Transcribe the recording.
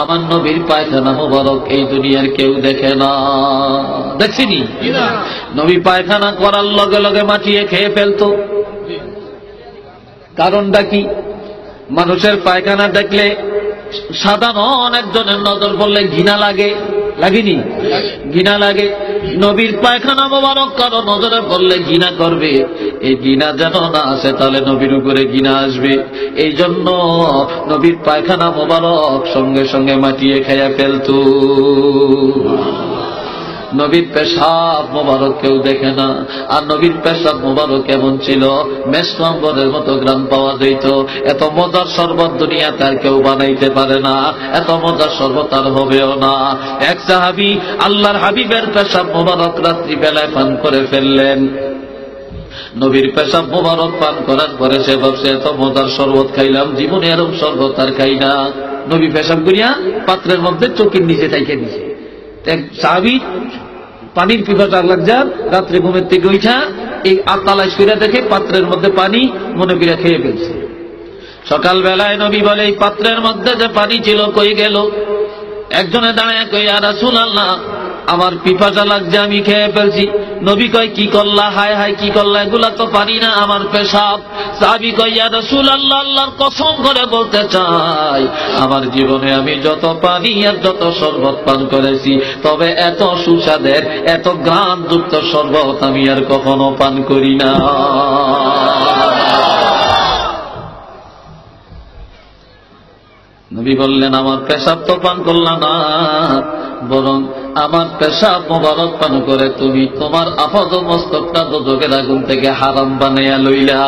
আমার নবীর পায়খানা মোবারক এই দুনিয়ার কেউ দেখে না। দেখছিনি নবী পায়খানা করার লগে লগে মাটিয়ে খেয়ে ফেলত। কারণটা কি? মানুষের পায়খানা দেখলে সাধারণ একজনের নজর পড়লে ঘৃণা লাগে। লাগেনি? ঘৃণা লাগে। নবীর পায়খানা মোবারক কারও নজরে পড়লে ঘৃণা করবে। এই ঘৃণা যেন না আসে, তাহলে নবীর উপরে ঘৃণা আসবে। এই জন্য নবীর পায়খানা মোবারক সঙ্গে সঙ্গে মাটিয়ে খাইয়া ফেলতো। নবীর পেশাব মোবারক কেউ দেখে না। আর নবীর পেশাব মোবারক কেমন ছিল? মেসমাম্বরের মতো গ্রাম পাওয়া যেত। এত মজার শরবত দুনিয়া তার কেউ বানাইতে পারে না। এত মজার শরবত আর হবেও না। এক সাহাবি আল্লাহর হাবিবের পেশাব মোবারক রাত্রি বেলায় পান করে ফেললেন। নবীর পেশাব মোবারক পান করার পরে সে ভাবছে, এত মজার শরবত খাইলাম, জীবনে এরম শরবত আর খাই না। নবী পেশাব করিয়া পাত্রের মধ্যে চোখের নিচে তাইকে দিছে। এক সাহাবি পানির পিপাসা লাগজার রাত্রে ঘুমের থেকে উঠা এই আতালায় শুয়ে দেখে পাত্রের মধ্যে পানি মনে করে খেয়ে ফেলছে। সকালবেলায় নবী বলে, এই পাত্রের মধ্যে যে পানি ছিল কই গেল? একজনে দাঁড়ায় কই আর শুনাল না আমার পিপাসা লাগছে আমি খেয়ে ফেলছি। নবী কয়, কি করলা হায় হায়, কি করলা এগুলা তো পারি না আমার পেশাব। সাহাবি কয় রাসূল আল্লাহ আল্লাহর কসম করে বলতে চাই, আমার জীবনে আমি যত পানি আর যত শরবত পান করেছি, তবে এত সুস্বাদের, এত গান যুক্ত শরবত আমি আর কখনো পান করি না। নবী বললেন, আমার পেশাব তো পান করলাম না, বরং আমার পেশা মোবারক পান করে তুমি তোমার আপাদ মস্তকটা দোজকের আগুন থেকে হারাম বানাইয়া লইলা।